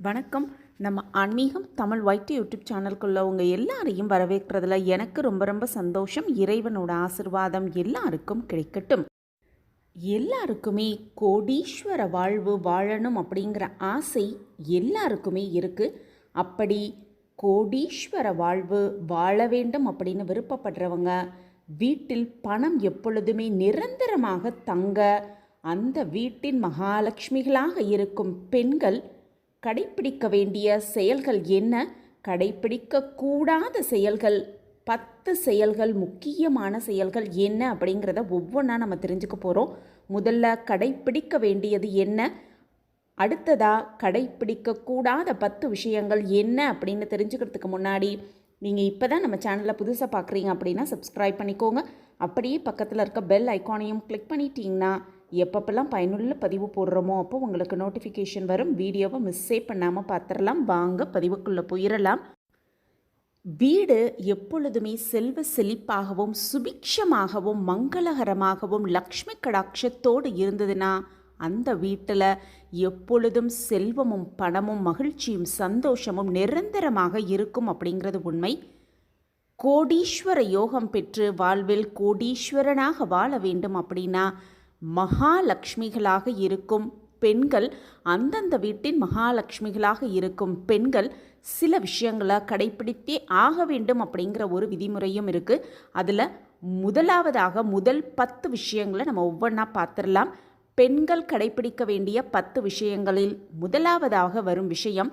வணக்கம். நம்ம ஆன்மீகம் தமிழ் ஒயிட் யூடியூப் சேனலுக்குள்ள உங்கள் எல்லாரையும் வரவேற்கிறதுல எனக்கு ரொம்ப ரொம்ப சந்தோஷம். இறைவனோட ஆசிர்வாதம் எல்லாருக்கும் கிடைக்கட்டும். எல்லாருக்குமே கோடீஸ்வர வாழ்வு வாழணும் அப்படிங்கிற ஆசை எல்லாருக்குமே இருக்குது அப்படி கோடீஸ்வர வாழ்வு வாழ வேண்டும் அப்படின்னு விருப்பப்படுறவங்க வீட்டில் பணம் எப்பொழுதுமே நிரந்தரமாக தங்க அந்த வீட்டின் மகாலட்சுமிகளாக இருக்கும் பெண்கள் கடைப்பிடிக்க வேண்டிய செயல்கள் என்ன? கடைப்பிடிக்க கூடாத செயல்கள் பத்து செயல்கள் முக்கியமான செயல்கள் என்ன அப்படிங்கிறத ஒவ்வொன்றா நம்ம தெரிஞ்சுக்க போகிறோம் முதல்ல கடைப்பிடிக்க வேண்டியது என்ன? அடுத்ததாக கடைப்பிடிக்க கூடாத பத்து விஷயங்கள் என்ன அப்படின்னு தெரிஞ்சுக்கிறதுக்கு முன்னாடி நீங்கள் இப்போ தான் நம்ம சேனலில் புதுசாக பார்க்குறீங்க அப்படின்னா சப்ஸ்கிரைப் பண்ணிக்கோங்க. அப்படியே பக்கத்தில் இருக்க பெல் ஐக்கானையும் கிளிக் பண்ணிட்டீங்கன்னா எப்பப்பெல்லாம் பயனுள்ள பதிவு போடுறோமோ அப்போ உங்களுக்கு நோட்டிஃபிகேஷன் வரும். வீடியோவை மிஸ்ஸே பண்ணாமல் பார்த்துடலாம் வாங்க பதிவுக்குள்ளே போயிடலாம் வீடு எப்பொழுதுமே செல்வ செழிப்பாகவும் சுபிக்ஷமாகவும் மங்களகரமாகவும் லக்ஷ்மி கடாட்சத்தோடு இருந்ததுன்னா அந்த வீட்டில் எப்பொழுதும் செல்வமும் பணமும் மகிழ்ச்சியும் சந்தோஷமும் நிரந்தரமாக இருக்கும் அப்படிங்கிறது உண்மை. கோடீஸ்வர யோகம் பெற்று வாழ்வில் கோடீஸ்வரனாக வாழ வேண்டும் அப்படின்னா மகாலட்சுமிகளாக இருக்கும் பெண்கள் அந்தந்த வீட்டின் மகாலட்சுமிகளாக இருக்கும் பெண்கள் சில விஷயங்களை கடைப்பிடித்தே ஆக வேண்டும் அப்படிங்கிற ஒரு விதிமுறையும் இருக்குது அதில் முதலாவதாக முதல் பத்து விஷயங்களை நம்ம ஒவ்வொன்றா பார்த்துடலாம். பெண்கள் கடைப்பிடிக்க வேண்டிய பத்து விஷயங்களில் முதலாவதாக வரும் விஷயம்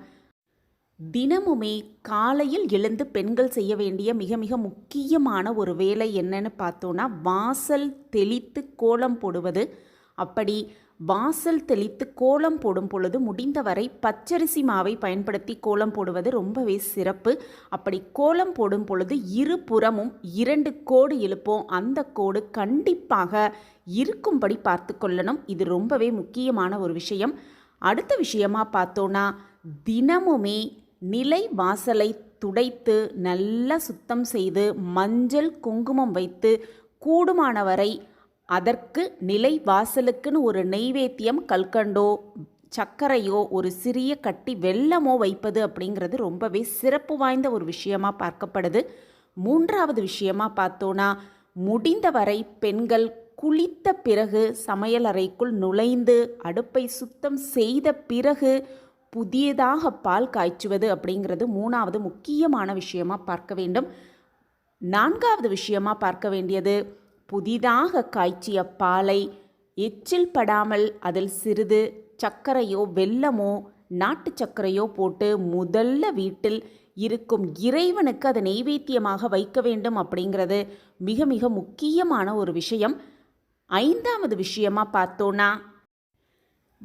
தினமுமே காலையில் எழுந்து பெண்கள் செய்ய வேண்டிய மிக மிக முக்கியமான ஒரு வேலை என்னன்னு பார்த்தோன்னா வாசல் தெளித்து கோலம் போடுவது. அப்படி வாசல் தெளித்து கோலம் போடும் பொழுது முடிந்தவரை பச்சரிசி மாவை பயன்படுத்தி கோலம் போடுவது ரொம்பவே சிறப்பு. அப்படி கோலம் போடும் பொழுது இரு புறமும் இரண்டு கோடு இழுப்போம். அந்த கோடு கண்டிப்பாக இருக்கும்படி பார்த்து கொள்ளணும். இது ரொம்பவே முக்கியமான ஒரு விஷயம். அடுத்த விஷயமா பார்த்தோன்னா தினமுமே நிலை வாசலை துடைத்து நல்லா சுத்தம் செய்து மஞ்சள் குங்குமம் வைத்து கூடுமானவரை அதற்கு நிலை வாசலுக்குன்னு ஒரு நெய்வேத்தியம் கல்கண்டோ சர்க்கரையோ ஒரு சிறிய கட்டி வெள்ளமோ வைப்பது அப்படிங்கிறது ரொம்பவே சிறப்பு வாய்ந்த ஒரு விஷயமா பார்க்கப்படுது. மூன்றாவது விஷயமா பார்த்தோன்னா முடிந்தவரை பெண்கள் குளித்த பிறகு சமையலறைக்குள் நுழைந்து அடுப்பை சுத்தம் செய்த பிறகு புதியதாக பால் காய்ச்சுவது அப்படிங்கிறது மூணாவது முக்கியமான விஷயமா பார்க்க வேண்டும். நான்காவது விஷயமா பார்க்க வேண்டியது புதிதாக காய்ச்சிய பாலை எச்சில் படாமல் அதில் சிறிது சர்க்கரையோ வெல்லமோ நாட்டு சர்க்கரையோ போட்டு முதல்ல வீட்டில் இருக்கும் இறைவனுக்கு அதை நெய்வேத்தியமாக வைக்க வேண்டும் அப்படிங்கிறது மிக மிக முக்கியமான ஒரு விஷயம். ஐந்தாவது விஷயமா பார்த்தோன்னா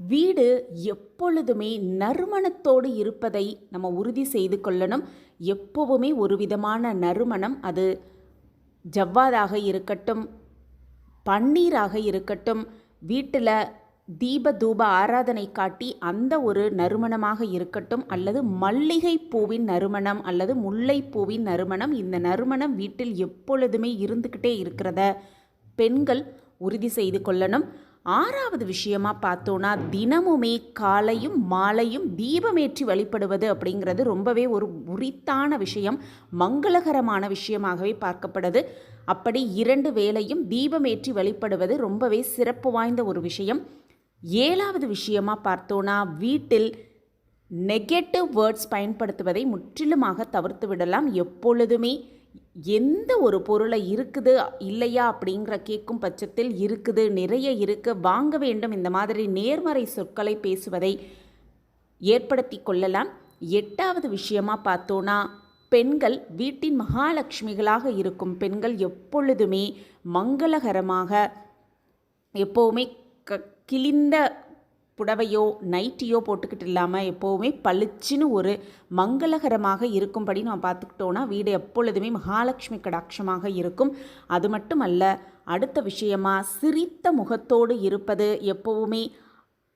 வீடு எப்பொழுதுமே நறுமணத்தோடு இருப்பதை நம்ம உறுதி செய்து கொள்ளணும். எப்போவுமே ஒரு விதமான நறுமணம் அது ஜவ்வாதாக இருக்கட்டும் பன்னீராக இருக்கட்டும் வீட்டில் தீப தூப ஆராதனை காட்டி அந்த ஒரு நறுமணமாக இருக்கட்டும் அல்லது மல்லிகை பூவின் நறுமணம் அல்லது முல்லைப்பூவின் நறுமணம் இந்த நறுமணம் வீட்டில் எப்பொழுதுமே இருந்துக்கிட்டே இருக்கிறத பெண்கள் உறுதி செய்து கொள்ளணும். ஆறாவது விஷயமா பார்த்தோன்னா தினமுமே காலையும் மாலையும் தீபமேற்றி வழிபடுவது அப்படிங்கிறது ரொம்பவே ஒரு உரித்தான விஷயம் மங்களகரமான விஷயமாகவே பார்க்கப்படுது. அப்படி இரண்டு வேளையும் தீபமேற்றி வழிபடுவது ரொம்பவே சிறப்பு வாய்ந்த ஒரு விஷயம். ஏழாவது விஷயமா பார்த்தோன்னா வீட்டில் நெகட்டிவ் வேர்ட்ஸ் பயன்படுத்துவதை முற்றிலுமாக தவிர்த்து விடலாம். எப்பொழுதுமே எந்த ஒரு பொருளை இருக்குது இல்லையா அப்படிங்கிற கேட்கும் பட்சத்தில் இருக்குது நிறைய இருக்கு. வாங்க வேண்டும் இந்த மாதிரி நேர்மறை சொற்களை பேசுவதை ஏற்படுத்தி கொள்ளலாம். எட்டாவது விஷயமா பார்த்தோன்னா பெண்கள் வீட்டின் மகாலட்சுமிகளாக இருக்கும். பெண்கள் எப்பொழுதுமே மங்களகரமாக எப்போவுமே க கிழிந்த புடவையோ நைட்டியோ போட்டுக்கிட்டு இல்லாமல் எப்போவுமே பளிச்சுன்னு ஒரு மங்களகரமாக இருக்கும்படி நம்ம பார்த்துக்கிட்டோன்னா வீடு எப்பொழுதுமே மகாலட்சுமி கடாட்சமாக இருக்கும். அது மட்டும் அல்ல அடுத்த விஷயமா சிரித்த முகத்தோடு இருப்பது எப்போவுமே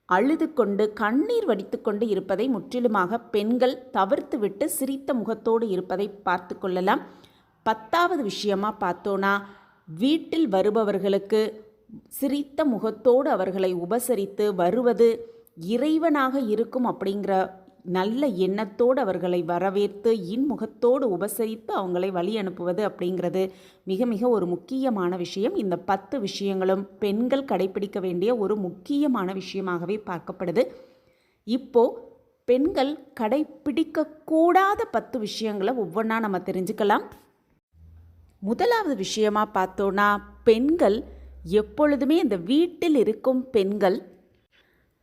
அழுது கொண்டு கண்ணீர் வடித்து கொண்டு இருப்பதை முற்றிலுமாக பெண்கள் தவிர்த்து விட்டு சிரித்த முகத்தோடு இருப்பதை பார்த்து கொள்ளலாம். பத்தாவது விஷயமா பார்த்தோன்னா வீட்டில் வருபவர்களுக்கு சிரித்த முகத்தோடு அவர்களை உபசரித்து வருவது இறைவனாக இருக்கும் அப்படிங்கிற நல்ல எண்ணத்தோடு அவர்களை வரவேற்று இன்முகத்தோடு உபசரித்து அவங்களை வழி அனுப்புவது அப்படிங்கிறது மிக மிக ஒரு முக்கியமான விஷயம். இந்த பத்து விஷயங்களும் பெண்கள் கடைபிடிக்க வேண்டிய ஒரு முக்கியமான விஷயமாகவே பார்க்கப்படுது. இப்போ பெண்கள் கடைபிடிக்கக்கூடாத பத்து விஷயங்களை ஒவ்வொன்றா நம்ம தெரிஞ்சுக்கலாம். முதலாவது விஷயமாக பார்த்தோன்னா பெண்கள் எப்பொழுதுமே இந்த வீட்டில் இருக்கும் பெண்கள்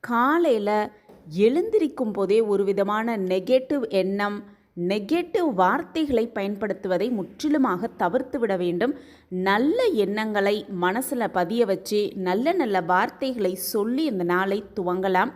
காலையில் எழுந்திருக்கும் போதே ஒரு விதமான நெகட்டிவ் எண்ணம் நெகட்டிவ் வார்த்தைகளை பயன்படுத்துவதை முற்றிலுமாக தவிர்த்து விட வேண்டும். நல்ல எண்ணங்களை மனசில் பதிய வச்சு நல்ல நல்ல வார்த்தைகளை சொல்லி இந்த நாளை துவங்கலாம்.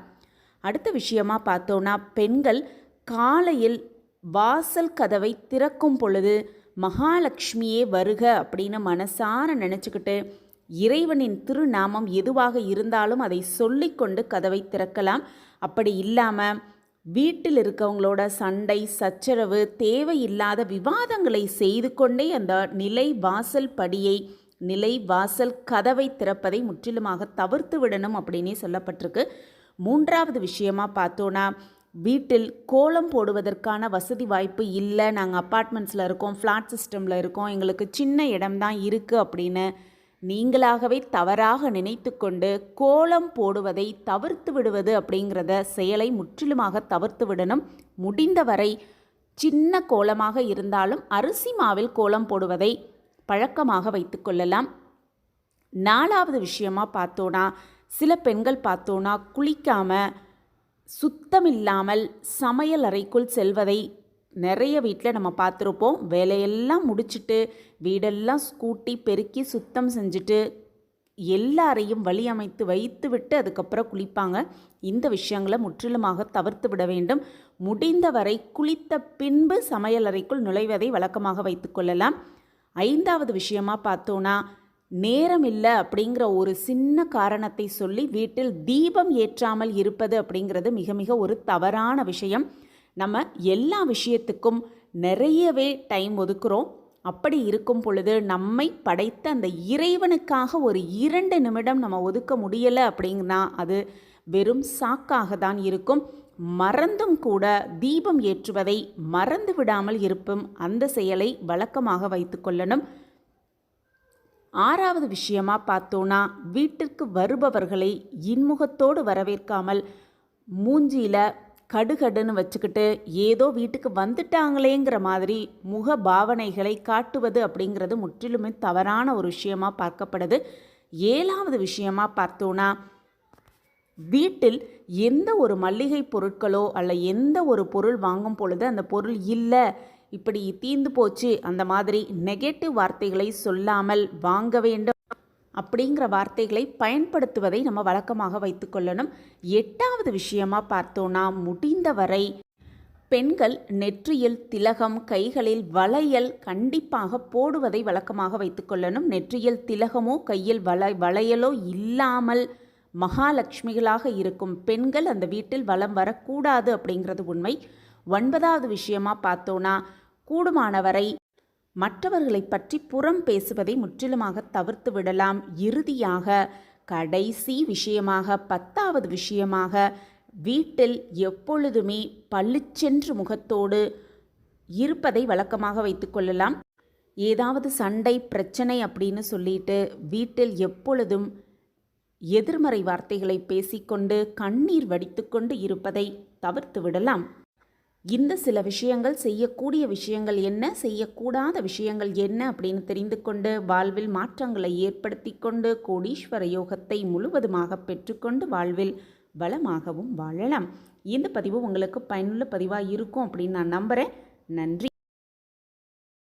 அடுத்த விஷயமா பார்த்தோன்னா பெண்கள் காலையில் வாசல் கதவை திறக்கும் பொழுது மகாலட்சுமியே வருக அப்படின்னு மனசார நினச்சிக்கிட்டு இறைவனின் திருநாமம் எதுவாக இருந்தாலும் அதை சொல்லிக்கொண்டு கதவை திறக்கலாம். அப்படி இல்லாமல் வீட்டில் இருக்கவங்களோட சண்டை சச்சரவு தேவையில்லாத விவாதங்களை செய்து கொண்டே அந்த நிலை வாசல் படியை நிலை வாசல் கதவை திறப்பதை முற்றிலுமாக தவிர்த்து விடணும் அப்படின்னே சொல்லப்பட்டிருக்கு. மூன்றாவது விஷயமா பார்த்தோன்னா வீட்டில் கோலம் போடுவதற்கான வசதி வாய்ப்பு இல்லை. நாங்கள் அப்பார்ட்மெண்ட்ஸில் இருக்கோம் ஃப்ளாட் சிஸ்டமில் இருக்கோம். எங்களுக்கு சின்ன இடம்தான் இருக்குது அப்படின்னு நீங்களாகவே தவறாக நினைத்து கொண்டு கோலம் போடுவதை தவிர்த்து விடுவது அப்படிங்கிறத செயலை முற்றிலுமாக தவிர்த்து விடணும். முடிந்தவரை சின்ன கோலமாக இருந்தாலும் அரிசி மாவில் கோலம் போடுவதை பழக்கமாக வைத்துக்கொள்ளலாம் நாலாவது விஷயமா பார்த்தோன்னா சில பெண்கள் பார்த்தோன்னா குளிக்காமல் சுத்தமில்லாமல் சமையல் அறைக்குள் செல்வதை நிறைய வீட்டில் நம்ம பார்த்துருப்போம். வேலையெல்லாம் முடிச்சுட்டு வீடெல்லாம் ஸ்கூட்டி பெருக்கி சுத்தம் செஞ்சுட்டு எல்லாரையும் வழி அமைத்து வைத்து விட்டு அதுக்கப்புறம் குளிப்பாங்க. இந்த விஷயங்களை முற்றிலுமாக தவிர்த்து விட வேண்டும். முடிந்தவரை குளித்த பின்பு சமையலறைக்குள் நுழைவதை வழக்கமாக வைத்துக்கொள்ளலாம் ஐந்தாவது விஷயமா பார்த்தோன்னா நேரம் இல்லை அப்படிங்கிற ஒரு சின்ன காரணத்தை சொல்லி வீட்டில் தீபம் ஏற்றாமல் இருப்பது அப்படிங்கிறது மிக மிக ஒரு தவறான விஷயம். நம்ம எல்லா விஷயத்துக்கும் நிறையவே டைம் ஒதுக்குறோம். அப்படி இருக்கும் பொழுது நம்மை படைத்த அந்த இறைவனுக்காக ஒரு இரண்டு நிமிடம் நம்ம ஒதுக்க முடியலை அப்படின்னா அது வெறும் சாக்காக தான் இருக்கும். மறந்தும் கூட தீபம் ஏற்றுவதை மறந்து விடாமல் இருப்பும் அந்த செயலை வழக்கமாக வைத்துக்கொள்ளணும் ஆறாவது விஷயமா பார்த்தோன்னா வீட்டிற்கு வருபவர்களை இன்முகத்தோடு வரவேற்காமல் மூஞ்சியில் கடுகடுன்னு வச்சுக்கிட்டு ஏதோ வீட்டுக்கு வந்துட்டாங்களேங்கிற மாதிரி முக பாவனைகளை காட்டுவது அப்படிங்கிறது முற்றிலுமே தவறான ஒரு விஷயமா பார்க்கப்படுது. ஏழாவது விஷயமாக பார்த்தோன்னா வீட்டில் எந்த ஒரு மல்லிகை பொருட்களோ அல்ல எந்த ஒரு பொருள் வாங்கும் பொழுது அந்த பொருள் இல்லை இப்படி தீந்து போச்சு அந்த மாதிரி நெகட்டிவ் வார்த்தைகளை சொல்லாமல் வாங்க வேண்டும். அப்படிங்கிற வார்த்தைகளை பயன்படுத்துவதை நம்ம வழக்கமாக வைத்துக்கொள்ளணும் எட்டாவது விஷயமா பார்த்தோன்னா முடிந்தவரை பெண்கள் நெற்றியில் திலகம் கைகளில் வளையல் கண்டிப்பாக போடுவதை வழக்கமாக வைத்துக்கொள்ளணும் நெற்றியில் திலகமோ கையில் வள வளையலோ இல்லாமல் மகாலட்சுமிகளாக இருக்கும் பெண்கள் அந்த வீட்டில் வலம் வரக்கூடாது அப்படிங்கிறது உண்மை. ஒன்பதாவது விஷயமா பார்த்தோன்னா கூடுமானவரை மற்றவர்களை பற்றி புறம் பேசுவதை முற்றிலுமாக தவிர்த்து விடலாம். இறுதியாக கடைசி விஷயமாக பத்தாவது விஷயமாக வீட்டில் எப்பொழுதுமே பளிச்சென்று முகத்தோடு இருப்பதை வழக்கமாக வைத்துக்கொள்ளலாம் ஏதாவது சண்டை பிரச்சனை அப்படின்னு சொல்லிட்டு வீட்டில் எப்பொழுதும் எதிர்மறை வார்த்தைகளை பேசிக்கொண்டு கண்ணீர் வடித்துக்கொண்டு இருப்பதை தவிர்த்து விடலாம். இந்த சில விஷயங்கள் செய்யக்கூடிய விஷயங்கள் என்ன செய்யக்கூடாத விஷயங்கள் என்ன அப்படின்னு தெரிந்து கொண்டு வாழ்வில் மாற்றங்களை ஏற்படுத்தி கொண்டு கோடீஸ்வர யோகத்தை முழுவதுமாக பெற்றுக்கொண்டு வாழ்வில் வளமாகவும் வாழலாம். இந்த பதிவு உங்களுக்கு பயனுள்ள பதிவாக இருக்கும் அப்படின்னு நான் நம்புகிறேன் நன்றி.